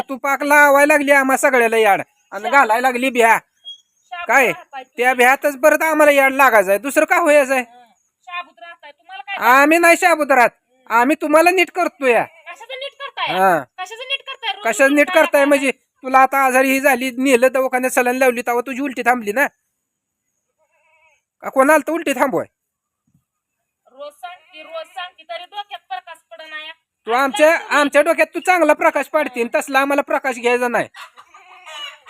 तू पाक लावायला लागली आम्हा सगळ्याला याड. आणि घालायला लागली शाबूत काय. त्या बिहातच परत आम्हाला याड लागायचंय. दुसरं का व्हायचंय हं. शाबूत राहताय. तुम्हाला काय आम्ही नाही शाबूत राहत. आम्ही तुम्हाला नीट करतो या कशाचं नीट करताय? हा. कशाचं नीट करताय? रोज रोज नीट करताय? म्हणजे? तुला आता आजारी ही झाली नेलं दवाखान्यात सलाईन लावली तेव्हा तुझी उलटी थांबली ना? का कोणाला तर उलटी थांबवाय? रोज सांगते रोज सांगते तरी डोक्यात तू आमच्या आमच्या डोक्यात तू चांगला प्रकाश पाडते आणि तसला आम्हाला प्रकाश घ्यायचा नाही.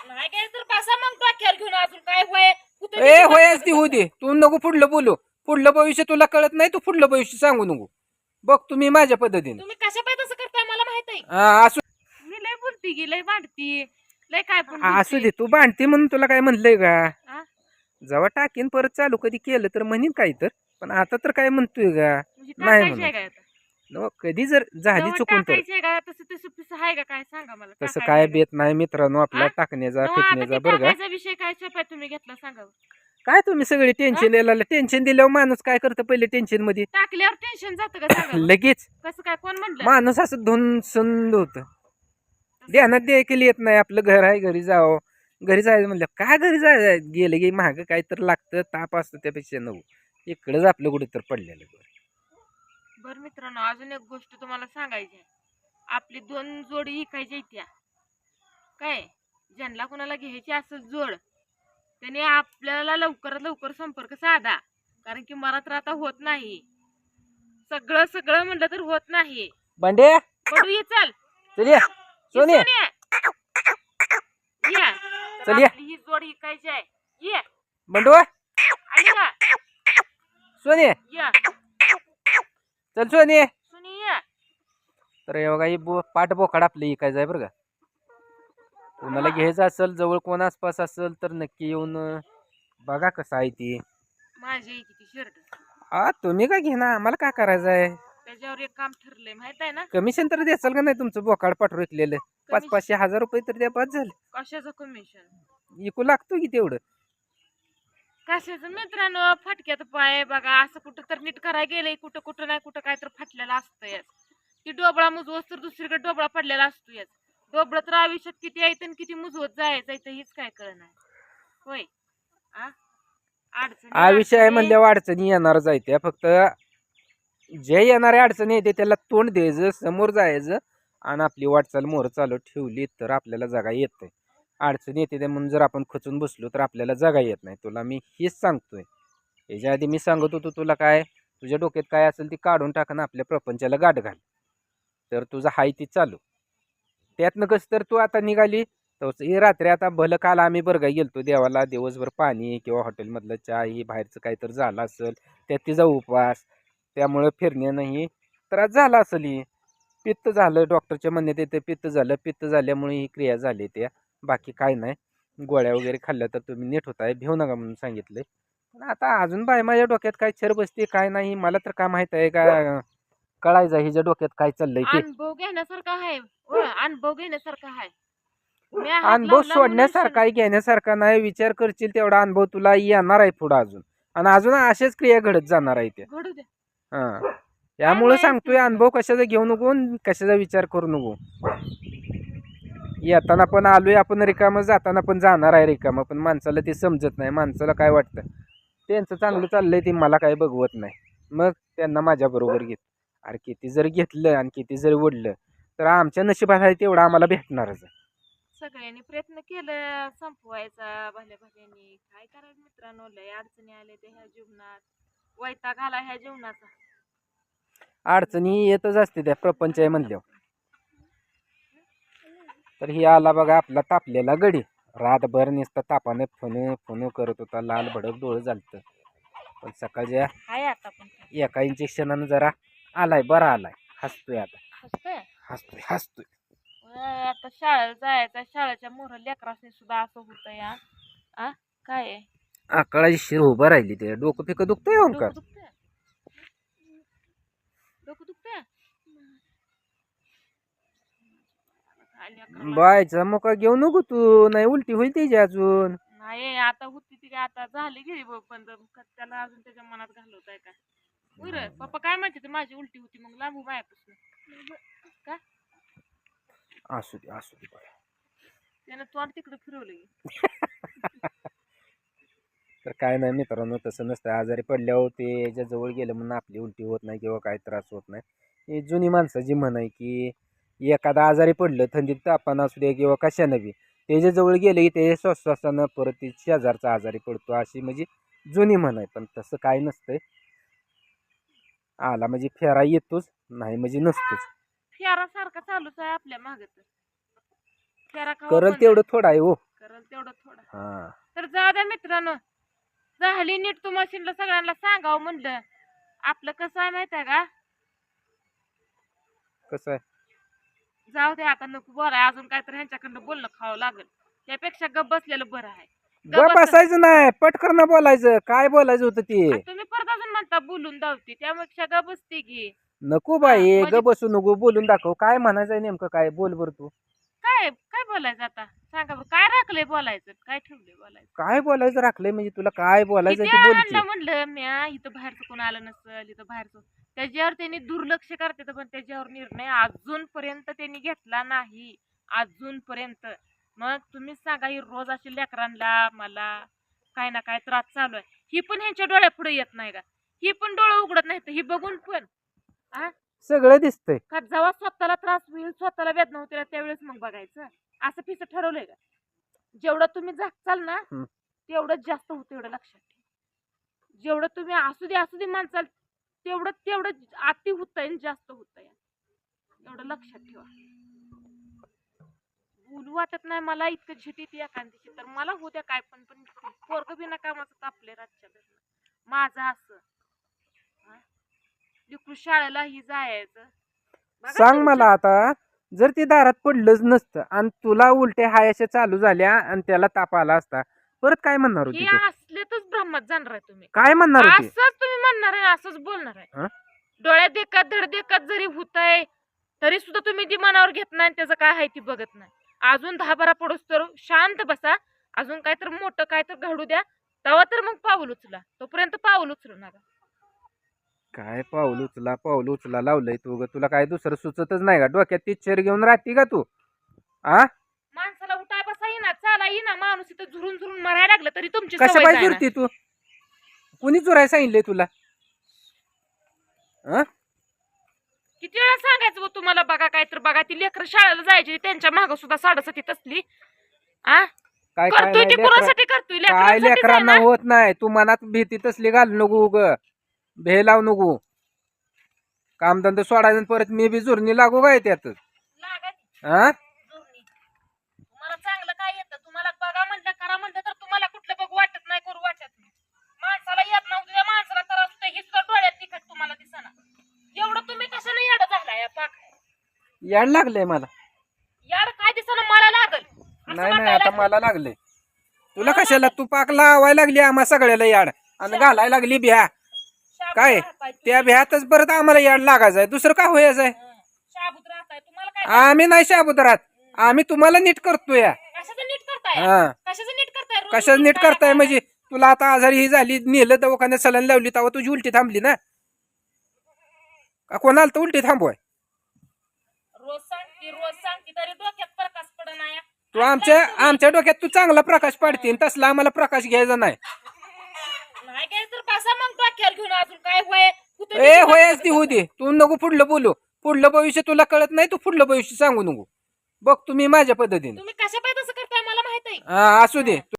नाही काय तर बसा मग डोक्यावर घेऊन अजून काय होय? कुठं ए होयच ती होऊ दे. तू नको पुढलं बोलू. पुढलं भविष्य तुला कळत नाही तू पुढलं भविष्य सांगू नको. बघ तुम्ही माझ्या पद्धतीने. तुम्ही कशा पाय तसं करताय मला माहीत आहे? हा, असू मी लय बोलती गी लय भांडती. लय काय पण असू दे तू बांधते म्हणून तुला काय म्हणलंय का? जेव्हा टाकीन परत चालू कधी केलं तर म्हणीन काय तर पण आता तर काय म्हणतोय का म्हणजे नाही टाकायची. आहे काय आता? नव, कधी जर झाली चुकून तर. टाकायची आहे का? तसं तसं पिसं आहे का? काय सांगा मला? तसं टाकायचं काय? बेत नाही मित्रांनो आपला? टाकण्याचा नवं आता फेकण्याचा ते बरं का. टाकायचा विषय काय? छपाय तुम्ही घेतला सांगा. काय तुम्ही सगळे टेन्शन यायला टेन्शन दिल्यावर माणूस काय करतं पहिले टेन्शनमध्ये टाकल्यावर टेन्शन जातं का? सांगा बरं? लगेच. कसं काय? कोण म्हटलं? माणूस असं धुन संद होत ध्यानात देखील येत नाही. आपलं घर आहे घरी जावं. घरी जायचं म्हणलं काय घरी जायचं गेलं की महाग काय तर लागतं ताप असतं त्यापेक्षा नको इकडंच आपलं कुठे तर पडलेलं बरं. बरं मित्रांनो अजून एक गोष्ट तुम्हाला सांगायची आहे. आपली दोन जोडी इकायची त्या. काय? ज्यांना कोणाला घ्यायची असेल जोड त्याने आपल्याला लवकरात लवकर संपर्क साधा. कारण की मला तर आता होत नाही. सगळं सगळं म्हणलं तर होत नाही. बंडे? ये चल. चल ये. ये सोने. सोन्या. ये. तर चल ये. आपली ही जोड इकायची आहे. ये. बंडू? आली का सोने. ये. चल सोने. सुनी ये. तर हे बघा ही बो पाठ बोकाड आपलं इकायचं आहे बरं का. कोणाला घ्यायचं असेल जवळ कोण आसपास असेल तर नक्की येऊन अं, बघा कसं आहे ती. माझी शर्ट आ तुम्ही काय घेणार? आम्हाला काय करायचं आहे? त्याच्यावर एक काम ठरलंय माहीत आहे ना? कमिशन तर द्याल का नाही तुमचं बोकाड विकलेलं पाच Commission. पाचशे हजार रुपये तर द्या पाच झाले. कशाचं कमिशन इकू लागतो की तेवढं. कशाचं? मित्रांनो फटक्यात पाय बघा असं कुठं तर नीट करायला गेलंय कुठं कुठं नाही कुठं काय तर फाटलेलं असतं ती डोबळा मुजवत तर दुसरीकडे डोबळा पडलेला असतो याच डोबळं तर आयुष्यात किती आहे आणि किती मुजवत जायचं तर हेच काय कळणार होय. आ? अडचणी आयुष्य आहे अडचणी. म्हणल्यावर अडचणी येणारच आहे त्या फक्त जे येणाऱ्या अडचणी येते त्याला तोंड द्यायचं समोर जायचं आणि आपली वाटचाल मोर चालू ठेवली तर आपल्याला जगा येत अडचणी येते त्या म्हणून जर आपण खचून बसलो तर आपल्याला जगा येत नाही. तुला मी हेच सांगतोय. याच्या आधी मी सांगत होतो तुला काय तुझ्या डोक्यात काय असेल ती काढून टाकणं आपल्या प्रपंचाला गाठ घाल. तर तुझं हाय ती चालू. त्यातनं कसं तर तू आता निघाली तर ही रात्री आता भलं काल आम्ही बरगा गेलतो देवाला दिवसभर पाणी किंवा हॉटेलमधलं चहा ही बाहेरचं काहीतरी झालं असेल त्यात तिचा उपवास त्यामुळं फिरणे नाही त्रास झाला असेल ही. पित्त झालं डॉक्टरच्या म्हणण्यात येते पित्त झालं पित्त झाल्यामुळे ही क्रिया झाली त्या. बाकी काय नाही. गोळ्या वगैरे खाल्ल्या तर तुम्ही नीट होताय. भिऊ नका म्हणून सांगितलंय पण आता अजून बाय माझ्या डोक्यात काय छर बसते काय नाही. मला तर काय माहीत आहे का? कळायचं हिच्या डोक्यात काय चाललंय ते. अनुभव घेण्यासारखा आहे. होय, अनुभव घेण्यासारखा आहे. मी हात अनुभव लावला सोडण्यासारखा आहे घेण्यासारखा नाही. विचार करशील तेवढा अनुभव तुला येणार आहे पुढं अजून. आणि अजून अशाच क्रिया घडत जाणार आहे घडू दे. हा. त्यामुळे सांगतोय. अनुभव कशाचा घेऊ नको आणि कशाचा विचार करू नको. येताना पण आलोय आपण रिकामं जाताना पण जाणार आहे रिकामं पण माणसाला ते समजत नाही माणसाला काय वाटतं? त्यांचं चांगलं चाललंय ते मला काय बघवत नाही. मग त्यांना माझ्या बरोबर घेत. अरे किती जर घेतलं आणि किती जर ओढलं तर आमच्या नशिबात आहे तेवढं आम्हाला भेटणारच आहे. सगळ्यांनी प्रयत्न केलं संपवायचा भल्या भल्यानी काय करायचं मित्रांनो लय अडचणी आल्या त्या ह्या जीवनात. वैताग आला ह्या जीवनाचा. अडचणी येतच असते त्या प्रपंच आहे म्हणल्यावर. तर ही आला बघा आपला तापलेला गडी. रातभर नुसता तापाने फन फन करत होता. लाल भडक डोळं झालतं. पण सकाळच्या हाय आता पण एका इंजेक्शनानं जरा आलाय बरा आलाय. हसतोय आता. हसतोय? हसतोय आता शाळेला जायचं शाळेच्या मोर लेकरासनी सुद्धा असं होतं या आ? काय आहे? आकळाची शिर उभं राहिली ते. डोकं फिकं दुखतोय ओंकार डोकं दुखतंय काय लेकराला? बायचा मोका घेऊ नको तू. नाही उलटी होईल त्याची अजून. नाही आता होती ती काय आता झाली गेली बघ पण तर का त्याला अजून त्याच्या मनात घालवताय काय बरं पप्पा काय म्हणते ते माझी उलटी होती मग लांबू मायापासून का? असू दे असू दे बाया. त्यानं तोंड तिकडे फिरवलं की. तर काय नाही मित्रांनो तसं नसतं. आजारी पडल्यावर ते याच्या जवळ गेलं म्हणून आपली उलटी होत नाही किंवा काय त्रास होत नाही. ही जुनी माणसाची म्हण आहे की एखादा आजारी पडलं थंडीत तापानं असू दे किंवा कशानं बी त्याच्याजवळ गेलं की ते श्वासानं परत ते शेजारचा आजारी पडतो अशी म्हणजे जुनी म्हण आहे. पण तसं काय नसतंय. आला म्हणजे फेरा येतोच नाही म्हणजे नसतोच. फेरा सारखा चालूच आहे आपल्या माग तर. फेरा खावा करल तेवढं थोडं आहे हो. करल तेवढं थोडं. हां. तर जाऊ द्या मित्रांनो. झाली नीट तू मशीनला सगळ्यांना सांगावं म्हणलं. आपलं कसं आहे माहीत आहे का? कसं आहे? जाऊ दे आता नको बोलाय. अजून काय तर ह्यांच्याकडनं बोलणं खावं लागेल. त्यापेक्षा गप बसलेलं बरं आहे. ग बसायचं नाही. पटकन बोलायचं. काय बोलायचं होतं ते? तुम्ही परत अजून म्हणता बोलून धावती त्यापेक्षा गप बसते की. नको बाई. ग म्हणजे- बसू नको. बोलून दाखव. काय म्हणायचंय नेमकं? काय? बोल बर तू. काय? काय बोलायचं आता? सांगा बरं. काय राखलंय बोलायचं? काय ठेवलंय बोलायचं? काय बोलायचं राखलंय? म्हणजे तुला काय बोलायचं किती ते वेळा बोलते आणलं म्हणलं म्या. इथं बाहेरचं कोण आलं नसल? इथं बाहेरचं त्याच्यावर त्यांनी दुर्लक्ष करते पण त्याच्यावर निर्णय अजूनपर्यंत त्यांनी घेतला नाही. अजूनपर्यंत. मग तुम्हीच सांगा ही रोज अशी लेकरांना मला काय ना काय त्रास चालू आहे. ही पण ह्यांच्या डोळ्यापुढे येत नाही का? ही पण डोळे उघडत नाही तर ही बघून पण. सगळं दिसतंय. का जेव्हा स्वतःला त्रास होईल स्वतःला वेदना होतील त्यावेळेस मग बघायचं? असं फिसं ठरवलंय का? जेवढं तुम्ही जागचाल ना. तेवढं जास्त होतं एवढं लक्षात ठेवा. जेवढं तुम्ही असू दे असू दे माणसाल तेवढं तेवढं अति होत आहे जास्त होत आहे एवढं लक्षात ठेवा. बोलू वाटत नाही मला इतकं झिटी ती एखादीची तर मला होत्या काय पण पण पोरग बिना कामाचं तापले रातच्या घरनं माझं असं? लेकरू शाळेला ही जायचं. सांग मला आता जर ते दारात पडलंच नसतं आणि तुला उलटे हायाशा चालू झाल्या आणि त्याला ताप आला असता परत काय म्हणणार होती तू? ब्रह्मात जाणार आहे तुम्ही. काय म्हणणार होती? असंच तुम्ही म्हणणार आहे असंच बोलणार हं? आहे डोळ्यात देखत धड देखत जरी होत आहे तरी सुद्धा तुम्ही ती मनावर घेत नाही आणि त्याचं काय आहे ती बघत नाही. अजून दहा बारा पडूस तर शांत बसा. अजून काय तर मोठं काय तर घडू द्या. तेव्हा तर मग पाऊल उचला. तोपर्यंत पाऊल उचलू नका. काय पाऊल उचला पाऊल उचला लावलंय तू ग. तुला काय दुसरं सुचतच नाही का? डोक्यात ती चेर घेऊन राहते का तू? आ? माणसाला उठाय बसा येईना चाला येईना माणूस इथं झुरून झुरून मरायला लागलं तरी तुमची कशा सवय पाहिजे तू? कुणी चुराय सांगितलंय तुला? किती वेळा सांगायचं बुवा तुम्हाला? बघा काय तर बघा. ती लेकरं शाळेला जायची त्यांच्या माग सुद्धा साडेसाती तसली आ? काय काय करतोय नाही ती लेकरं- कुणासाठी करतोय? काय लेकरांसाठीच आहे लेकरांना ना. होत नाही. तू मनात भीती तसली घाल नको ग भे लाव नको. कामधंदा सोडायचं आणि परत मी बी जुरणी लागू काय त्यात? हा जोडणी. तुम्हाला चांगलं काय येतं तुम्हाला बघा म्हणलं करा म्हणलं तर तुम्हाला कुठलं बघू वाटत नाही करू वाटत नाही माणसाला येत नव्हतं त्या माणसाला त्रास होतोय हे सुद्धा डोळ्यात तिखट तुम्हाला दिसना एवढं तुम्ही कशाला येडं झालाय या पाक याड लागलंय मला. याड काय दिसना मला लागल? असं नाही नाही वाटायला आता लागलं. मला लागलंय. तुला कशाला? तू पाक लावायला लागली आम्हा सगळ्याला याड. आणि घालायला लागली शाबूत काय? राहताय. त्या बिहातच परत आम्हाला याड लागायचंय दुसरं का होयाचंय हं. शाबूत राहताय तुम्हाला काय आम्ही नाही शाबुदरात आम्ही तुम्हाला नीट करतोय. कशाचं नीट करताय? हा. कशाचं नीट करताय? रोज नीट म्हणजे तुला आता आजारी ही झाली नेलं दवाखान्यात सलाईन लावली तेव्हा तुझी उलटी थांबली ना? का कोणाला तर उलटी थांबवाय? सांगते रोज सांगते तरी डोक्यात प्रकाश पडना या. तू आमच्या आमच्या डोक्यात तू चांगला प्रकाश पाडते आणि तसला आम्हाला प्रकाश घ्यायचा नाही. नाही काय तर बसा मग डोक्यावर घेऊन अजून काय होय? कुठं ए दिसत होयच नाही ती होऊ दे. तू नको पुढलं बोलू. पुढलं भविष्य तुला कळत नाही तू पुढलं भविष्य सांगू नको. बघ तुम्ही माझ्या पद्धतीने. तुम्ही कशा पाहिजे तसं करताय मला माहीत आहे. हा असू दे.